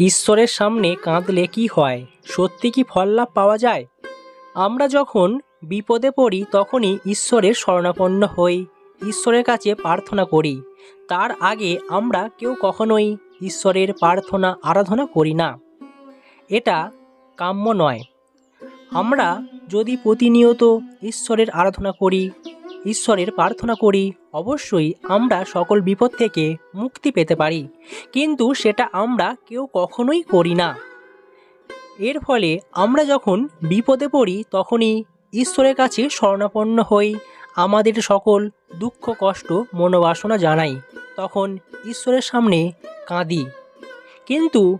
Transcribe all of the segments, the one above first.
ঈশ্বরের সামনে কাঁদলে কি হয়? সত্যি কি ফল লাভ পাওয়া যায়? আমরা যখন বিপদে পড়ি, তখনই ঈশ্বরের শরণাপন্ন হই, ঈশ্বরের কাছে প্রার্থনা করি। তার আগে আমরা কেউ কখনোই ঈশ্বরের প্রার্থনা, আরাধনা করি না। এটা কাম্য নয়। আমরা যদি প্রতিনিয়ত ঈশ্বরের আরাধনা করি ঈশ্বরের প্রার্থনা করি, অবশ্যই আমরা সকল বিপদ থেকে মুক্তি পেতে পারি। কিন্তু সেটা আমরা কেউ কখনোই করি না। এর ফলে আমরা যখন বিপদে পড়ি, তখনই ঈশ্বরের কাছে শরণাপন্ন হই, আমাদের সকল দুঃখ, কষ্ট, মনোবাসনা জানাই। তখন ঈশ্বরের সামনে কাঁদি। কিন্তু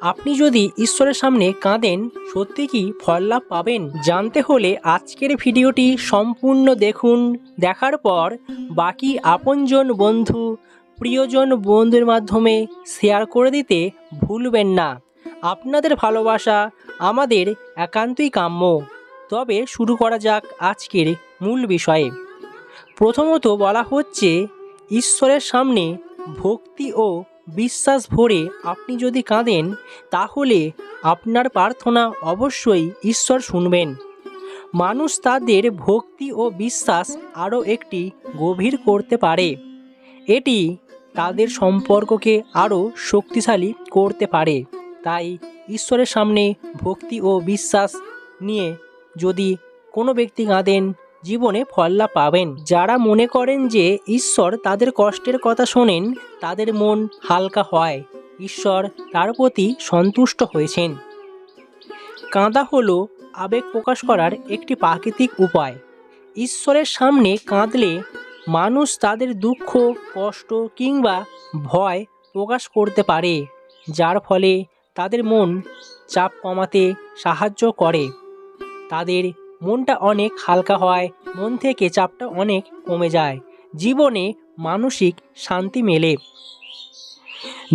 আপনি যদি ঈশ্বরের সামনে কাঁদেন, সত্যি কি ফল লাভ পাবেন? জানতে হলে আজকের ভিডিওটি সম্পূর্ণ দেখুন। দেখার পর বাকি আপনজন বন্ধু, প্রিয়জন বন্ধুর মাধ্যমে শেয়ার করে দিতে ভুলবেন না। আপনাদের ভালোবাসা আমাদের একান্তই কাম্য। তবে শুরু করা যাক আজকের মূল বিষয়ে। প্রথমত বলা হচ্ছে, ঈশ্বরের সামনে ভক্তি ও বিশ্বাস ভরে আপনি যদি কাঁদেন, তাহলে আপনার প্রার্থনা অবশ্যই ঈশ্বর শুনবেন। মানুষ তাদের ভক্তি ও বিশ্বাস আরও একটি গভীর করতে পারে। এটি তাদের সম্পর্ককে আরও শক্তিশালী করতে পারে। তাই ঈশ্বরের সামনে ভক্তি ও বিশ্বাস নিয়ে যদি কোনো ব্যক্তি কাঁদেন জীবনে ফল লাভ পাবেন। যারা মনে করেন যে ঈশ্বর তাদের কষ্টের কথা শোনেন, তাদের মন হালকা হয়। ঈশ্বর তার প্রতি সন্তুষ্ট হয়েছেন। কাঁদা হলো আবেগ প্রকাশ করার একটি প্রাকৃতিক উপায়। ঈশ্বরের সামনে কাঁদলে মানুষ তাদের দুঃখ, কষ্ট কিংবা ভয় প্রকাশ করতে পারে, যার ফলে তাদের মন চাপ কমাতে সাহায্য করে। তাদের মনটা অনেক হালকা হয়, মন থেকে চাপটা অনেক কমে যায়। জীবনে মানসিক শান্তি মেলে।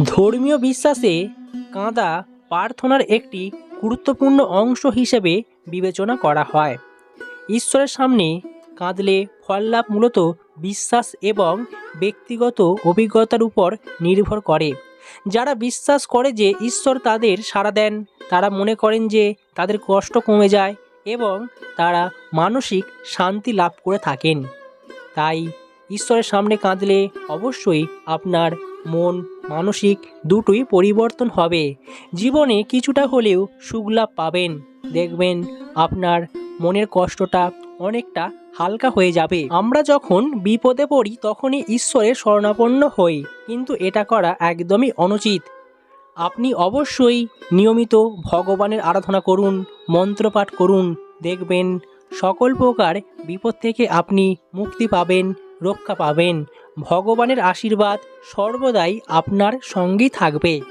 ধর্মীয় বিশ্বাসে কাঁদা প্রার্থনার একটি গুরুত্বপূর্ণ অংশ হিসেবে বিবেচনা করা হয়। ঈশ্বরের সামনে কাঁদলে ফল লাভ মূলত বিশ্বাস এবং ব্যক্তিগত অভিজ্ঞতার উপর নির্ভর করে। যারা বিশ্বাস করে যে ঈশ্বর তাদের সাড়া দেন, তারা মনে করেন যে তাদের কষ্ট কমে যায় এবং তারা মানসিক শান্তি লাভ করে থাকেন। তাই ঈশ্বরের সামনে কাঁদলে অবশ্যই আপনার মন মানসিক দুটোই পরিবর্তন হবে। জীবনে কিছুটা হলেও সুখ লাভ পাবেন। দেখবেন আপনার মনের কষ্টটা অনেকটা হালকা হয়ে যাবে। আমরা যখন বিপদে পড়ি তখনই ঈশ্বরের শরণাপন্ন হই, কিন্তু এটা করা একদমই অনুচিত। আপনি অবশ্যই নিয়মিত ভগবানের আরাধনা করুন, মন্ত্রপাঠ করুন, দেখবেন সকল প্রকার বিপদ থেকে আপনি মুক্তি পাবেন, রক্ষা পাবেন। ভগবানের আশীর্বাদ সর্বদাই আপনার সঙ্গী থাকবে।